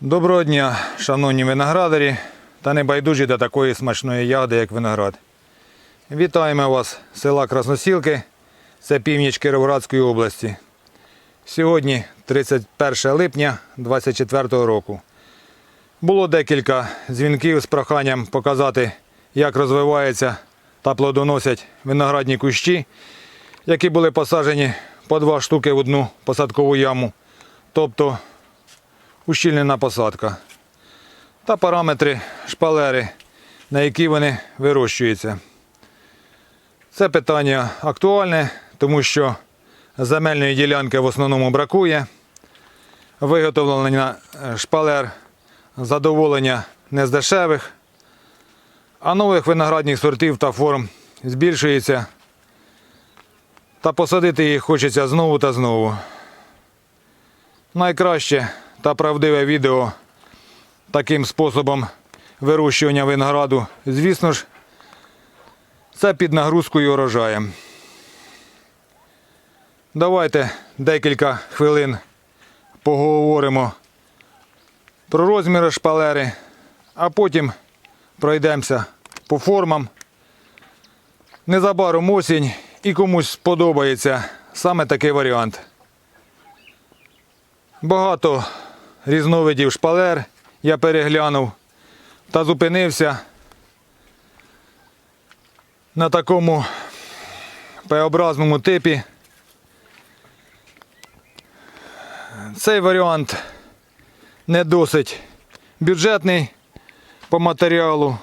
Доброго дня, шановні виноградарі та небайдужі до такої смачної ягоди, як виноград. Вітаємо вас з села Красносілки, це північ Кіровоградської області. Сьогодні 31 липня 2024 року. Було декілька дзвінків з проханням показати, як розвиваються та плодоносять виноградні кущі, які були посаджені по два штуки в одну посадкову яму. Тобто ущільнена посадка та параметри шпалери, на які вони вирощуються. Це питання актуальне, тому що земельної ділянки в основному бракує. Виготовлення е, шпалер задоволення не з дешевих, а нових виноградних сортів та форм збільшується. Та посадити їх хочеться знову та знову. Найкраще та правдиве відео таким способом вирощування винограду, звісно ж, це під нагрузкою урожаєм. Давайте декілька хвилин поговоримо про розміри шпалери, а потім пройдемося по формам. Незабаром осінь і комусь сподобається саме такий варіант. Багато різновидів шпалер я переглянув та зупинився на такому П-образному типі. Цей варіант не досить бюджетний по матеріалу,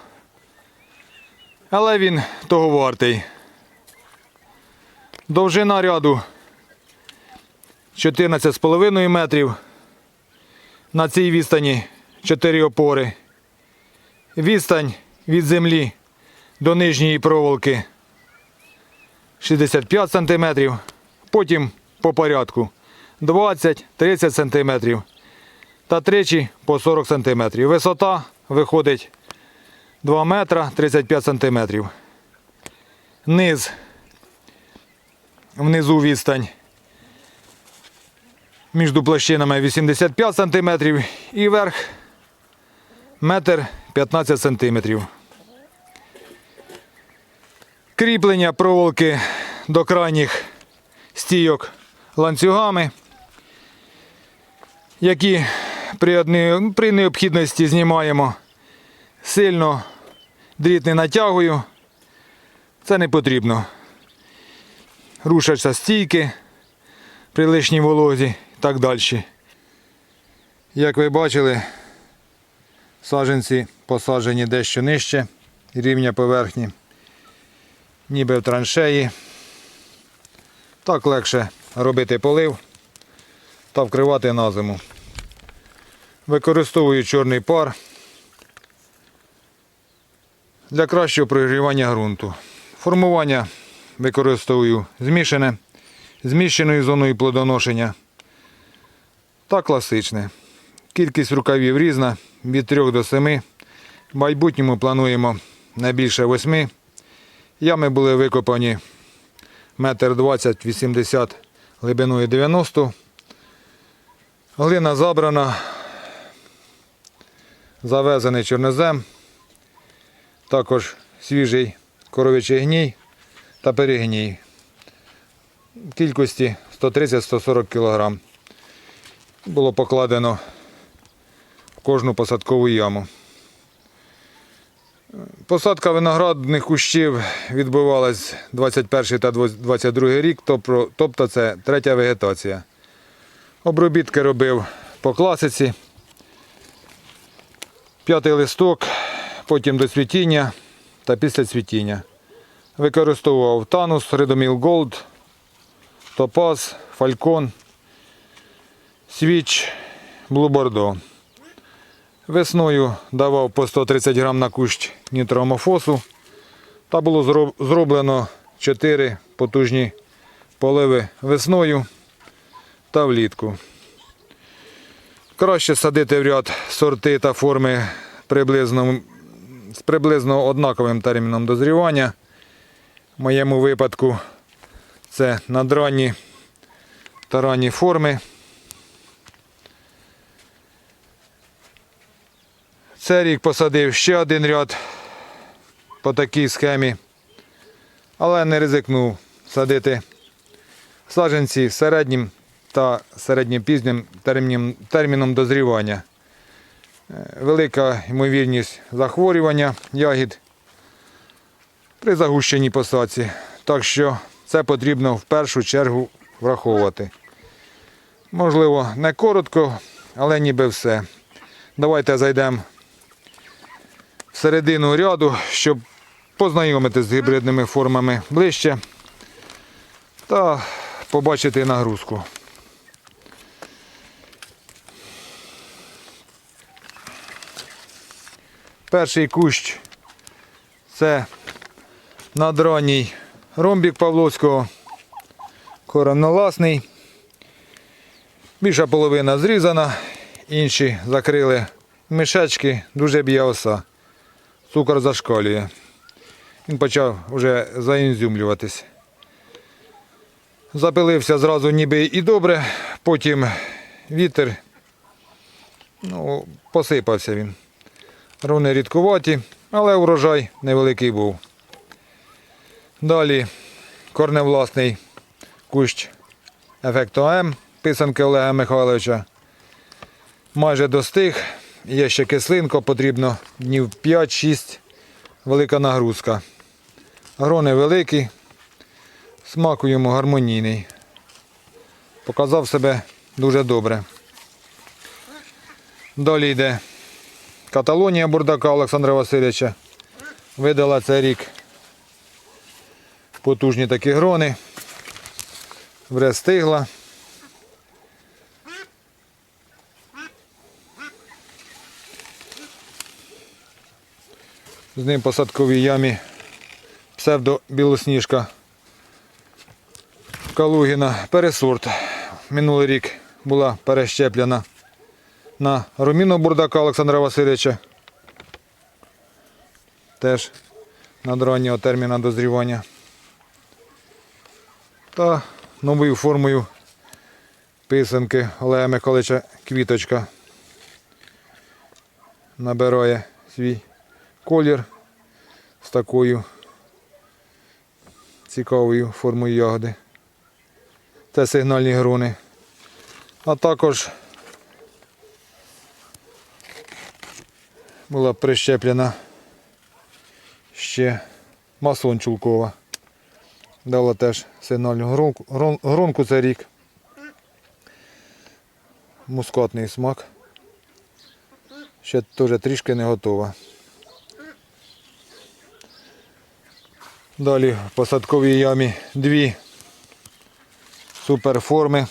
але він того вартий. Довжина ряду 14,5 метрів. На цій відстані 4 опори. Відстань від землі до нижньої проволоки 65 см. Потім по порядку 20-30 см. Та тричі по 40 см. Висота виходить 2 метра 35 см. Низ. Внизу відстань між площинами 85 см і верх метр 15 см. Кріплення проволоки до крайніх стійок ланцюгами, які при, необхідності знімаємо сильно дріт не натягую. Це не потрібно. Рушаться стійки при лишній волозі так далі. Як ви бачили, саджанці посаджені дещо нижче рівня поверхні, ніби в траншеї. Так легше робити полив та вкривати на зиму. Використовую чорний пар для кращого прогрівання ґрунту. Формування використовую змішане, зміщеною зоною плодоношення та класичне. Кількість рукавів різна від 3 до 7. В майбутньому плануємо не більше 8. Ями були викопані 1,20 80 глибиною 90. Глина забрана, завезений чорнозем, також свіжий коров'ячий гній та перегній кількості 130-140 кг. Було покладено в кожну посадкову яму. Посадка виноградних кущів відбувалась 21 та 22 рік, тобто- це третя вегетація. Обробітки робив по класиці. П'ятий листок, потім до цвітіння та після цвітіння. Використовував Танус, Редоміл Голд, Топаз, Фалькон, Свіч, Блу Бордо. Весною давав по 130 грам на кущ нітроамофосу та було зроблено 4 потужні поливи весною та влітку. Краще садити в ряд сорти та форми приблизно, з приблизно однаковим терміном дозрівання. В моєму випадку це надранні та ранні форми. Цей рік посадив ще один ряд по такій схемі, але не ризикнув садити саджанці середнім та середньопізнім терміном, дозрівання. Е, Велика ймовірність захворювання ягід при загущеній посадці. Так що це потрібно в першу чергу враховувати. Можливо, не коротко, але ніби все. Давайте зайдемо середину ряду, щоб познайомитися з гібридними формами ближче та побачити нагрузку. Перший кущ це надранній ромбік Павловського, короноласний. Більша половина зрізана, інші закрили мішечки, дуже б'є оса. Цукор зашкалює. Він почав вже заінзюмлюватись. Запилився зразу ніби і добре, потім вітер, ну, посипався він. Руни рідкуваті, але урожай невеликий був. Далі корневласний кущ ефекту М писанки Олега Михайловича. Майже достиг. Є ще кислинка, потрібно днів 5-6. Велика нагрузка. Грони великі, смак у йому гармонійний. Показав себе дуже добре. Далі йде Каталонія бурдака Олександра Васильовича. Видала цей рік потужні такі грони. Вже З ним посадковій ямі псевдо-білосніжка Калугіна пересорт. Минулий рік була перещеплена на руміно бурдака Олександра Васильовича. Теж над раннього терміна дозрівання. Та новою формою писанки Олега Михайловича квіточка набирає свій колір з такою цікавою формою ягоди. Це сигнальні грони. А також була прищеплена ще масон чулкова. Дала теж сигнальну гронку, грон- гронку це рік. Мускатний смак. Ще теж трішки не готова. Далі в посадковій ямі дві суперформи.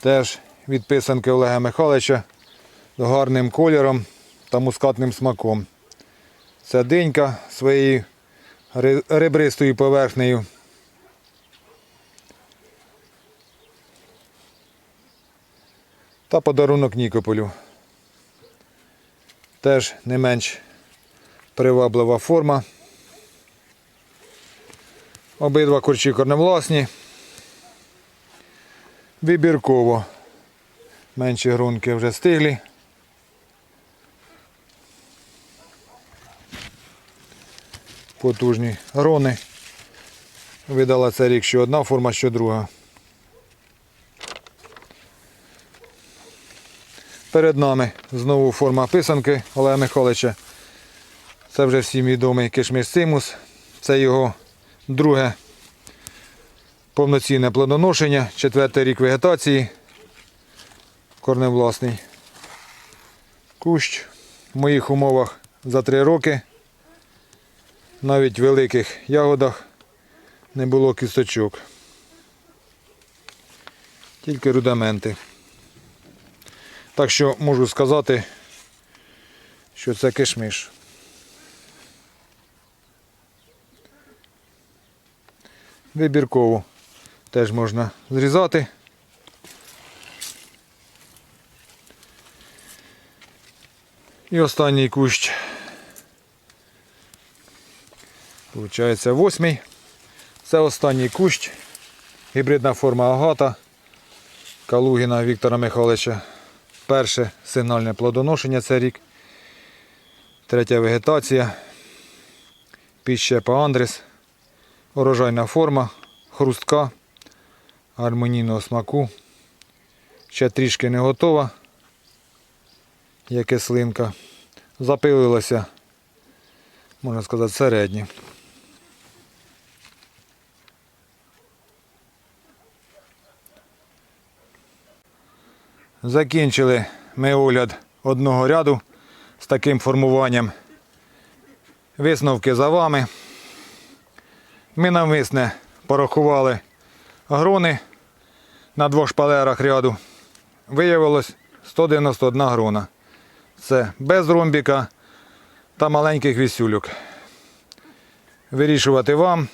Теж від писанки Олега Михайловича гарним кольором та мускатним смаком. Це динька своєю ребристою поверхнею. Та подарунок Нікополю. Теж не менш приваблива форма. Обидва курчі корневласні. Вибірково. Менші грунки вже стиглі. Потужні грони. Видала це рік що одна форма, що друга. Перед нами знову форма писанки Олега Михайловича. Це вже всім відомий кишмиш симус. Це його друге повноцінне плодоношення, четвертий рік вегетації. Корневласний кущ. В моїх умовах за три роки. Навіть в великих ягодах не було кісточок. Тільки рудаменти. Так що можу сказати, що це кишмиш. Вибірково теж можна зрізати. І останній кущ. Получається восьмий. Це останній кущ. Гібридна форма агата Калугіна Віктора Михайловича. Перше сигнальне плодоношення це рік. Третя вегетація. Піщепа Андрес. Урожайна форма, хрустка, гармонійного смаку. Ще трішки не готова. Є кислинка. Запилилася, можна сказати, середні. Закінчили ми огляд одного ряду з таким формуванням. Висновки за вами. Ми навмисне порахували грони на двох шпалерах ряду. Виявилось 191 грона. Це без ромбіка та маленьких вісюлюк. Вирішувати вам,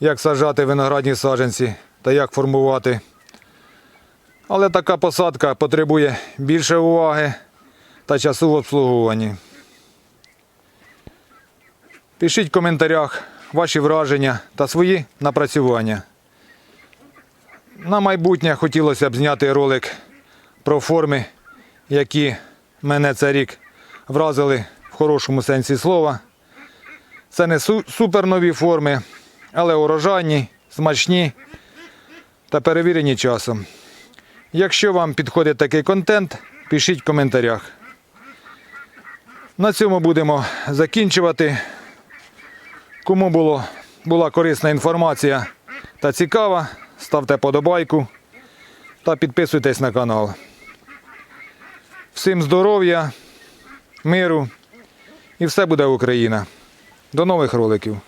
як саджати виноградні саджанці та як формувати. Але така посадка потребує більше уваги та часу в обслуговуванні. Пишіть в коментарях ваші враження та свої напрацювання. На майбутнє хотілося б зняти ролик про форми, які мене цей рік вразили в хорошому сенсі слова. Це не су- супернові форми, але урожайні, смачні та перевірені часом. Якщо вам підходить такий контент, пишіть в коментарях. На цьому будемо закінчувати. Кому було, була корисна інформація та цікава, ставте подобайку та підписуйтесь на канал. Всім здоров'я, миру і все буде Україна. До нових роликів.